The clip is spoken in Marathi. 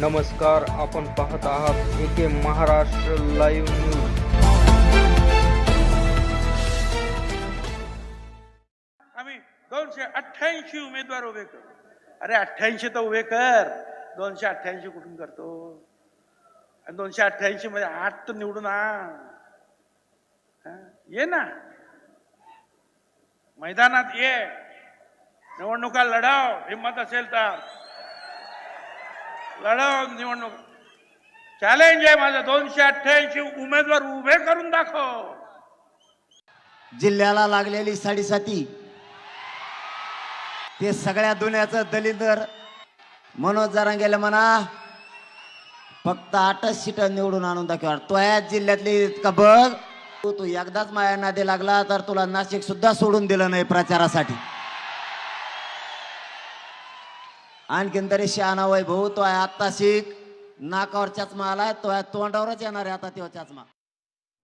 नमस्कार आपण पाहत आहात एके महाराष्ट्र लाईव्ह न्यूज. आम्ही दोनशे अठ्ठ्याऐंशी उमेदवार उभे करू. अरे अठ्ठ्याऐंशी तर उभे कर. दोनशे अठ्ठ्याऐंशी कुठून करतो? आणि दोनशे अठ्ठ्याऐंशी मध्ये आठ तर निवडून आ ये ना. मैदानात ये. निवडणुका लढाव. हिंमत असेल तर. लढाव निवडणूक. चॅलेंज आहे माझं. दोनशे अठ्ठ्याऐंशी उमेदवार उभे करून दाखव. जिल्ह्याला लागलेली साडेसाती ते सगळ्या दुनियाचं दलितर मनोज जरांगेला म्हणा फक्त आठच सीट निवडून आणून दाखवा. तो या जिल्ह्यातली का बघ. तू तू एकदाच माया नादी लागला तर तुला नाशिक सुद्धा सोडून दिलं नाही प्रचारासाठी. आणखीन तरी शहाणा वैभव तो आहे आत्ता शिक नाकावर चष्मा आलाय तो आहे तोंडावरच येणार आहे आता तो चष्मा.